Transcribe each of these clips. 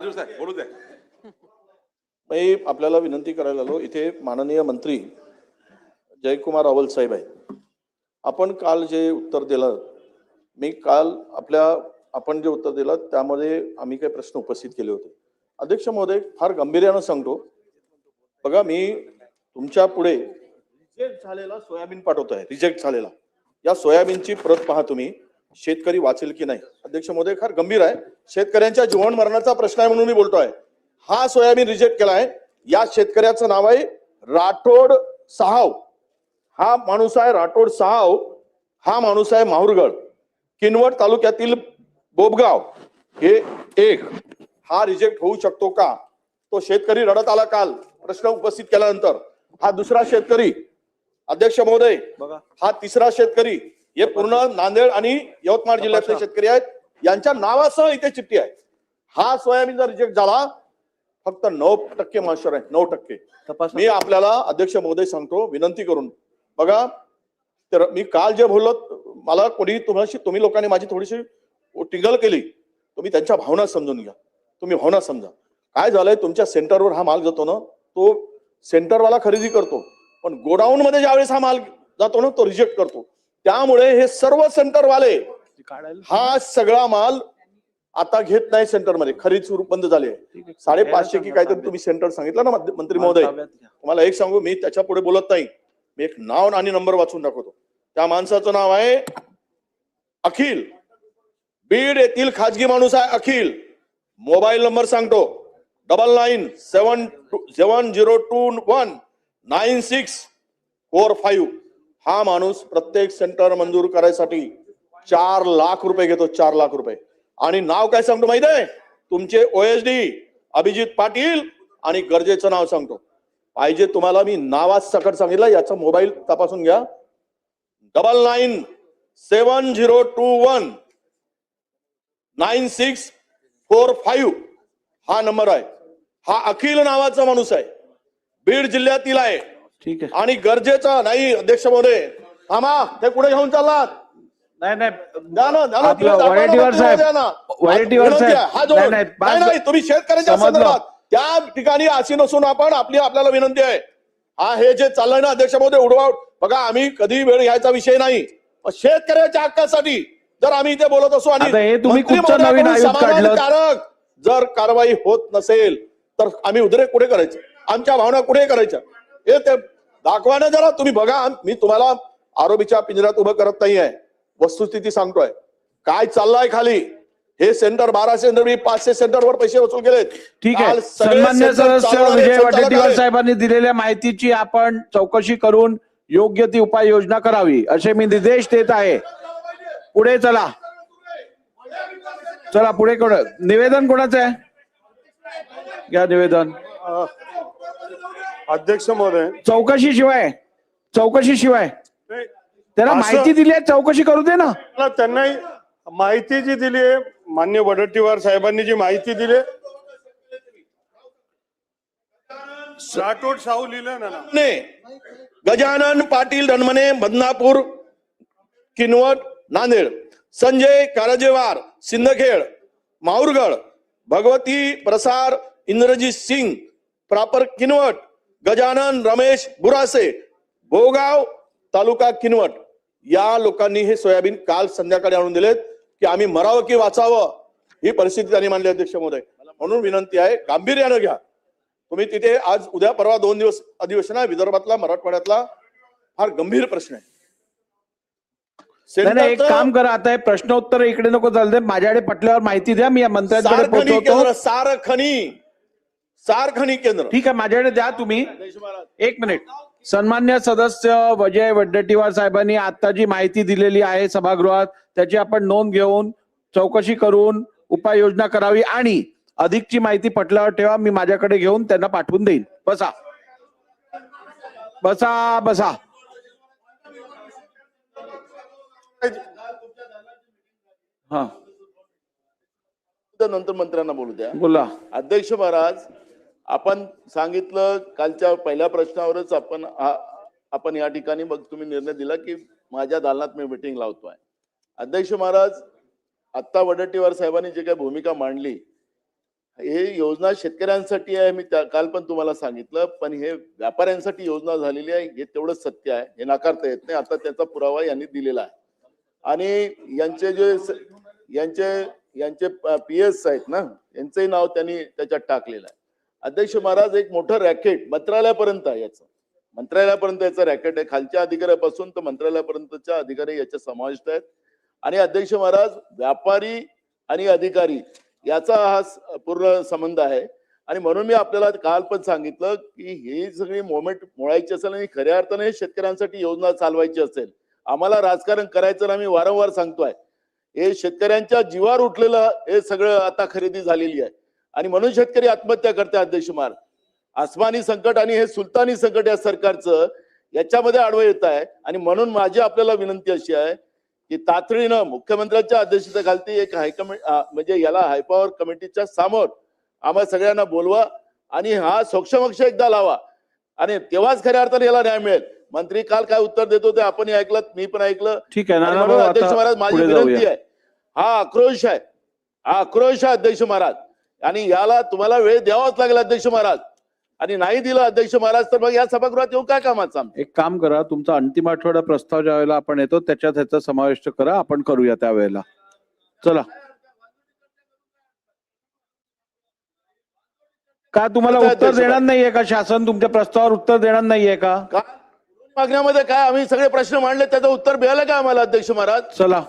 बोलू द्या. मी आपल्याला विनंती करायला आलो इथे माननीय मंत्री जयकुमार रावल साहेब आहेत. आपण काल जे उत्तर दिलं मी काल आपल्या आपण जे उत्तर दिलं त्यामध्ये आम्ही काही प्रश्न उपस्थित केले होते. अध्यक्ष महोदय फार गांभीर्यानं सांगतो. बघा मी तुमच्यापुढे रिजेक्ट झालेला सोयाबीन पाठवतो आहे रिजेक्ट झालेला. या सोयाबीनची प्रत पहा तुम्ही. शेतकरी वाचेल की नाही? अध्यक्ष महोदय फार गंभीर आहे. शेतकऱ्यांच्या जीवन मरणाचा प्रश्न आहे म्हणून मी बोलतोय. हा सोयाबीन रिजेक्ट केलाय या शेतकऱ्याचं नाव आहे राठोड सहाव. हा माणूस आहे राठोड सहाव. हा माणूस आहे माहुरगड. किनवट तालुक्यातील बोबगाव. हे एक. हा रिजेक्ट होऊ शकतो का? तो शेतकरी रडत आला काल. प्रश्न उपस्थित केल्यानंतर. हा दुसरा शेतकरी. अध्यक्ष महोदय बघा. हा तिसरा शेतकरी. हे पूर्ण नांदेड आणि यवतमाळ जिल्ह्यातले शेतकरी आहेत. यांच्या नावासह इथे चिठ्ठी आहे. हा सोयाबीन जर रिजेक्ट झाला. फक्त नऊ टक्के मास्टर आहे नऊ टक्के. मी आपल्याला अध्यक्ष महोदय सांगतो विनंती करून. बघा तर मी काल जे बोललो मला कोणी तुम्हाला तुम्ही लोकांनी माझी थोडीशी टिंगल केली. तुम्ही त्यांच्या भावना समजून घ्या. तुम्ही भावना समजा. काय झालंय तुमच्या सेंटरवर हा माल जातो ना तो सेंटरवाला खरेदी करतो. पण गोडाऊन मध्ये ज्यावेळेस हा माल जातो ना तो रिजेक्ट करतो. त्यामुळे हे सर्व सेंटरवाले हा सगळा माल आता घेत नाही सेंटरमध्ये. खरेदी सुरू बंद झाली आहे. साडेपाचशे की काहीतरी तुम्ही सेंटर सांगितलं ना मंत्री महोदय. तुम्हाला एक सांगू मी त्याच्या पुढे बोलत नाही. मी एक नाव आणि नंबर वाचून दाखवतो. त्या माणसाचं नाव आहे अखिल. बीड येथील खाजगी माणूस आहे अखिल. मोबाईल नंबर सांगतो. Double nine seven seven zero two one nine six four five. हा माणूस प्रत्येक सेंटर मंजूर करायसाठी चार लाख रुपये घेतो चार लाख रुपये. आणि नाव काय सांगतो माहीत आहे? तुमचे ओएसडी अभिजित पाटील आणि गरजेचं नाव सांगतो. पाहिजे तुम्हाला मी नावात सकट सांगितलं याचा मोबाईल तपासून घ्या. Double nine seven zero two one nine six four five हा नंबर आहे. हा अखिल नावाचा माणूस आहे. बीड जिल्ह्यातील आहे. ठीक आहे. आणि गरजेचा नाही अध्यक्ष महोदय. थांबा ते कुठे घेऊन चाललात? नाही नाही. हा तुम्ही शेतकऱ्यांच्या. संदर्भात त्या ठिकाणी अशी नसून आपण आपली आपल्याला विनंती आहे. हा हे जे चाललंय ना अध्यक्ष महोदय उडवा बघा आम्ही कधी वेळ घ्यायचा विषय नाही. शेतकऱ्याच्या हक्कासाठी जर आम्ही इथे बोलत असू आणि? समाधानकारक जर कारवाई होत नसेल तर आम्ही उद्रे कुठे करायचं? आमच्या भावना कुठे करायच्या? हे ते दाखवा ना जरा तुम्ही बघा. मी तुम्हाला आरोपीच्या पिंजऱ्यात उभं करत नाहीये. वस्तुस्थिती सांगतोय. काय चाललंय खाली? हे सेंटर बारा सेंटर मी पाचशे सेंटरवर पैसे वसूल केलेत. ठीक काल आहे सन्मान्य सेंटर सदस्य विजय वडेट्टीवार. साहेबांनी दिलेल्या माहितीची आपण चौकशी करून योग्य ती उपाययोजना करावी असे मी निर्देश देत आहे. पुढे चला. चला पुढे कोण? निवेदन कोणाचं आहे? घ्या निवेदन. अध्यक्ष महोदय. चौकशी शिवाय चौकशी शिवाय. नाही, त्याला असं- माहिती दिली आहे चौकशी करू दे ना. मला त्यांना माहिती जी दिली आहे मान्य वडट्टीवार साहेबांनी जी माहिती दिली आहे, राठोड साहू लिहिलं ना ना. ने गजानन पाटील धनमने बदनापूर किनवट नांदेड. संजय कारजेवार सिंदखेड. माहुरगड भगवती प्रसार इंद्रजीत सिंग प्रापर किनवट. गजानन रमेश बुरासे भोगाव तालुका किनवट. या लोकांनी हे सोयाबीन काल संध्याकाळी आणून दिलेत की आम्ही मरावं की वाचावं ही परिस्थिती त्यांनी मांडली अध्यक्ष महोदय. म्हणून विनंती आहे गांभीर्यानं घ्या. तुम्ही तिथे आज उद्या परवा दोन दिवस अधिवेशन आहे विदर्भातला मराठवाड्यातला. फार गंभीर प्रश्न आहे. नाही एक काम करा आता प्रश्नोत्तर इकडे नको चालते माझ्याकडे पटल्यावर माहिती द्या. मी या मंत्र्यांकडे सारखणी. पोहोचवतो केंद्र. ठीक आहे माझ्याकडे द्या तुम्ही. एक मिनिट. सन्मान्य सदस्य विजय वड्डेट्टीवार साहेबांनी आता जी माहिती दिलेली आहे सभागृहात त्याची आपण नोंद घेऊन चौकशी करून उपाययोजना करावी आणि अधिकची माहिती पटल्यावर ठेवा मी माझ्याकडे घेऊन त्यांना पाठवून देईन. बसा. बसा बसा. हा. नंतर मंत्र्यांना बोलू द्या. बोला. अध्यक्ष महाराज आपण सांगितलं कालच्या पहिल्या प्रश्नावरच आपण आपण या ठिकाणी मग तुम्ही निर्णय दिला की माझ्या दालनात मी मिटिंग लावतोय. अध्यक्ष महाराज आत्ता वडट्टीवार साहेबांनी जी काही भूमिका मांडली हे योजना शेतकऱ्यांसाठी आहे मी त्या- काल पण तुम्हाला सांगितलं पण हे व्यापाऱ्यांसाठी योजना झालेली आहे हे तेवढंच सत्य आहे हे नाकारता येत नाही आता त्याचा पुरावा यांनी दिलेला आहे. आणि यांचे जे यांचे यांचे पी एस आहेत ना यांचंही नाव त्यांनी त्याच्यात टाकलेलं आहे. अध्यक्ष महाराज एक मोठं रॅकेट मंत्रालयापर्यंत आहे याचं. मंत्रालयापर्यंत याचं रॅकेट आहे. खालच्या अधिकाऱ्यापासून तर मंत्रालयापर्यंतच्या अधिकारी याच्यात समाविष्ट आहेत. आणि अध्यक्ष महाराज व्यापारी आणि अधिकारी याचा हा पूर्ण संबंध आहे. आणि म्हणून मी आपल्याला काल पण सांगितलं की ही सगळी मोमेंट मोडायची असेल आणि खऱ्या अर्थाने शेतकऱ्यांसाठी योजना चालवायची असेल. आम्हाला राजकारण करायचं ना आम्ही वारंवार सांगतोय. हे शेतकऱ्यांच्या जीवावर उठलेलं हे सगळं आता खरेदी झालेली आहे. आणि म्हणून शेतकरी आत्महत्या करते अध्यक्ष महाराज आसमानी संकट आणि हे सुलतानी संकट या सरकारचं याच्यामध्ये आडवं येत आहे. आणि म्हणून माझी आपल्याला विनंती अशी आहे की तातडीनं मुख्यमंत्र्यांच्या अध्यक्षतेखालती एक हायकमे म्हणजे याला हायपॉवर कमिटीच्या समोर आम्हा सगळ्यांना बोलवा आणि हा सोक्षमक्ष एकदा लावा. आणि तेव्हाच खऱ्या अर्थाने याला न्याय मिळेल. मंत्री काल काय उत्तर देतो ते आपणही ऐकलं मी पण ऐकलं. ठीक आहे म्हणून अध्यक्ष महाराज माझी विनंती आहे. हा आक्रोश आहे. हा आक्रोश आहे अध्यक्ष महाराज. आणि याला तुम्हाला वेळ द्यावाच लागेल अध्यक्ष महाराज. आणि नाही दिलं अध्यक्ष महाराज तर मग या सभागृहात येऊन काय कामाचं? एक काम करा तुमचा अंतिम आठवडा प्रस्ताव ज्या वेळेला आपण येतो त्याच्यात ह्याचा समाविष्ट करा आपण करूया त्यावेळेला. चला. का तुम्हाला उत्तर देणार नाहीये का शासन? तुमच्या प्रस्तावावर उत्तर देणार नाहीये का? का? मागण्यामध्ये काय आम्ही सगळे प्रश्न मांडले त्याचं उत्तर मिळालं का आम्हाला अध्यक्ष महाराज? चला.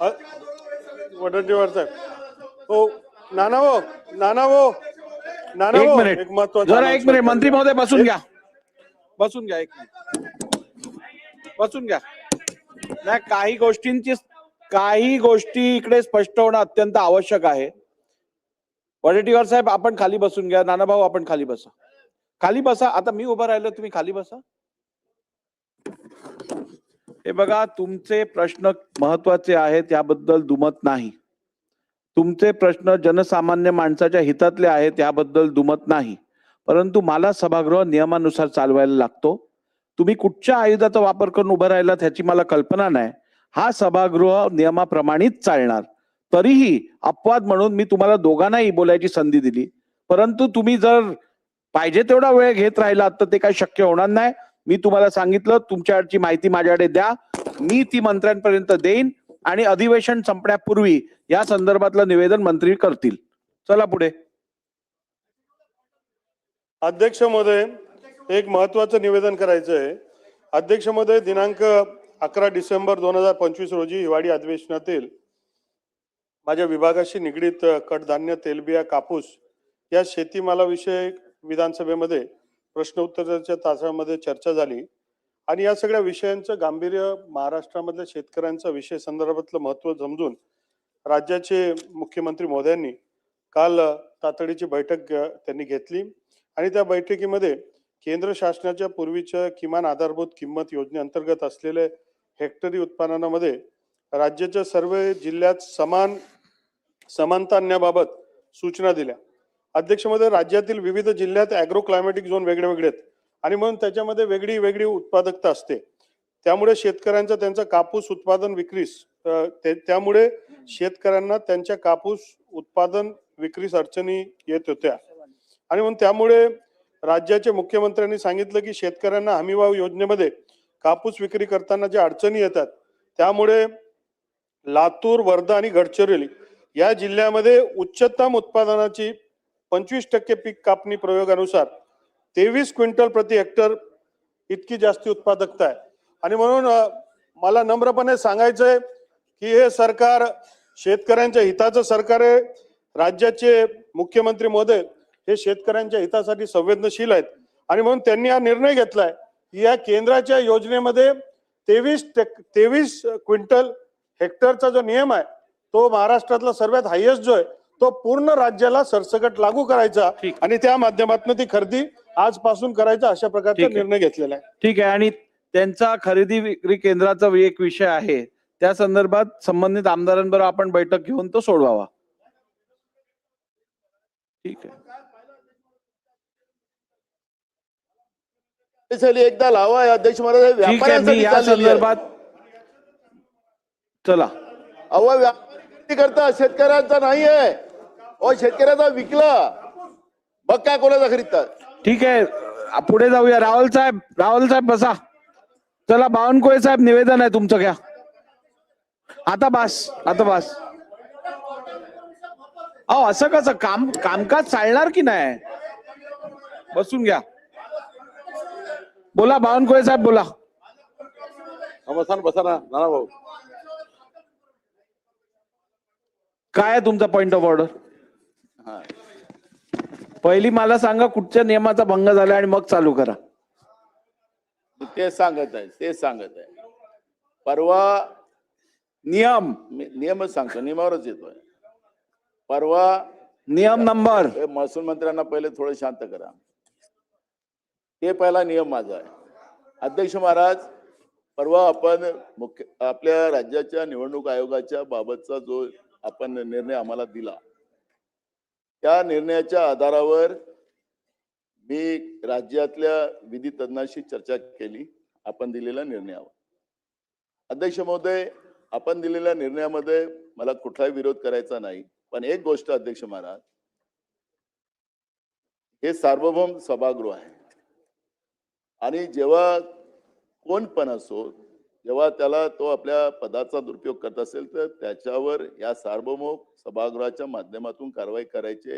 वडट्टीवार साहेब. हो नाना हो नाना हो नाना एक हो. मिनिट. एक महत्त्वाचा जरा एक मिनिट. मंत्री महोदय बसून घ्या. बसून घ्या एक मिनिट. बसून घ्या. नाही काही गोष्टींची काही गोष्टी इकडे स्पष्ट होणं अत्यंत आवश्यक आहे. वडेट्टीवार साहेब आपण खाली बसून घ्या. नानाभाऊ आपण खाली बसा. खाली बसा. आता मी उभा राहिलो तुम्ही खाली बसा. हे बघा तुमचे प्रश्न महत्त्वाचे आहेत याबद्दल दुमत नाही. तुमचे प्रश्न जनसामान्य माणसाच्या हितातले आहेत याबद्दल दुमत नाही. परंतु मला सभागृह नियमानुसार चालवायला लागतो. तुम्ही कुठच्या आयुधाचा वापर करून उभं राहिलात ह्याची मला कल्पना नाही. हा सभागृह नियमाप्रमाणेच चालणार. तरीही अपवाद म्हणून मी तुम्हाला दोघांनाही बोलायची संधी दिली. परंतु तुम्ही जर पाहिजे तेवढा वेळ घेत राहिलात तर ते काही शक्य होणार नाही. मी तुम्हाला सांगितलं तुमच्याकडची माहिती माझ्याकडे द्या. मी ती मंत्र्यांपर्यंत देईन आणि अधिवेशन संपण्यापूर्वी या संदर्भातलं निवेदन मंत्री करतील. चला पुढे. अध्यक्ष महोदय एक महत्वाचं निवेदन करायचं आहे. अध्यक्ष महोदय दिनांक अकरा डिसेंबर दोन हजार पंचवीस रोजी हिवाळी अधिवेशनातील माझ्या विभागाशी निगडीत कडधान्य तेलबिया कापूस या शेतीमालाविषयक विधानसभेमध्ये प्रश्न उत्तराच्या तासामध्ये चर्चा झाली. आणि या सगळ्या विषयांचं गांभीर्य महाराष्ट्रामधल्या शेतकऱ्यांचा विषय संदर्भातलं महत्त्व समजून राज्याचे मुख्यमंत्री मोदयांनी काल तातडीची बैठक त्यांनी घेतली. आणि त्या बैठकीमध्ये केंद्र शासनाच्या पूर्वीच्या किमान आधारभूत किंमत योजनेअंतर्गत असलेले हेक्टरी उत्पादनामध्ये राज्याच्या सर्व जिल्ह्यात समान समानता आणण्याबाबत सूचना दिल्या. अध्यक्षमध्ये राज्यातील विविध जिल्ह्यात अॅग्रो क्लायमॅटिक झोन वेगळे वेगळे आहेत. आणि म्हणून त्याच्यामध्ये वेगळी वेगळी उत्पादकता असते. त्यामुळे शेतकऱ्यांचा त्यांचा कापूस उत्पादन विक्रीस ते- त्यामुळे शेतकऱ्यांना त्यांच्या कापूस उत्पादन विक्रीस अडचणी येत होत्या. आणि म्हणून त्यामुळे राज्याचे मुख्यमंत्र्यांनी सांगितलं की शेतकऱ्यांना हमीभाव योजनेमध्ये कापूस विक्री करताना ज्या अडचणी येतात त्यामुळे लातूर वर्धा आणि गडचिरोली या जिल्ह्यामध्ये उच्चतम उत्पादनाची पंचवीस टक्के पीक कापणी प्रयोगानुसार तेवीस क्विंटल प्रति हेक्टर इतकी जास्ती उत्पादकता आहे. आणि म्हणून मला नम्रपणे सांगायचंय की हे सरकार शेतकऱ्यांच्या हिताचं सरकार आहे. राज्याचे मुख्यमंत्री मोदय हे शेतकऱ्यांच्या हितासाठी संवेदनशील आहेत. आणि म्हणून त्यांनी हा निर्णय घेतलाय की या केंद्राच्या योजनेमध्ये तेवीस तेवीस क्विंटल हेक्टरचा जो नियम आहे तो महाराष्ट्रातला सर्वात हायेस्ट जो आहे तो पूर्ण राज्याला सरसकट लागू करायचा. आणि त्या माध्यमातून ती खरेदी आजपासून करायचा अशा प्रकारचा. निर्णय घेतलेला आहे. ठीक आहे. आणि त्यांचा खरेदी विक्री केंद्राचा एक विषय आहे. त्या संदर्भात संबंधित आमदारांबरोबर आपण बैठक घेऊन तो सोडवावा. ठीक आहे. एकदा लावा अध्यक्ष महाराज. या. संदर्भात चला. व्यापारी करता शेतकऱ्यांचा नाहीये. अहो शेतकऱ्याचा विकला. बघ काय कोणाचा खरीदतात. ठीक आहे पुढे जाऊया. राहुल साहेब राहुल साहेब बसा. चला बावनकुळे साहेब निवेदन आहे तुमचं घ्या. आता बास आता बास. अहो असं कसं काम कामकाज चालणार की नाही? बसून घ्या. बोला बावनकुळे साहेब बोला. बसा ना बसा ना नाना भाऊ. काय आहे तुमचा पॉइंट ऑफ ऑर्डर. पहिली मला सांगा कुठच्या नियमाचा भंग झाला आणि मग चालू करा. ते सांगत आहे ते सांगत आहे. परवा नियम नियमच सांगतो नियमावरच येतोय. परवा नियम नंबर. महसूल मंत्र्यांना पहिले थोडं शांत करा. ते पहिला नियम माझा आहे. अध्यक्ष महाराज परवा आपण मुख्य आपल्या राज्याच्या निवडणूक आयोगाच्या बाबतचा जो आपण निर्णय आम्हाला दिला त्या निर्णयाच्या आधारावर मी राज्यातल्या विधी तज्ञांशी चर्चा केली. आपण दिलेल्या निर्णयावर अध्यक्ष महोदय आपण दिलेल्या निर्णयामध्ये मला कुठलाही विरोध करायचा नाही. पण एक गोष्ट अध्यक्ष महाराज हे सार्वभौम सभागृह आहे. आणि जेव्हा कोण पण असो जेव्हा त्याला तो आपल्या पदाचा दुरुपयोग करत असेल तर त्याच्यावर या सार्वभौम सभागृहाच्या माध्यमातून कारवाई करायची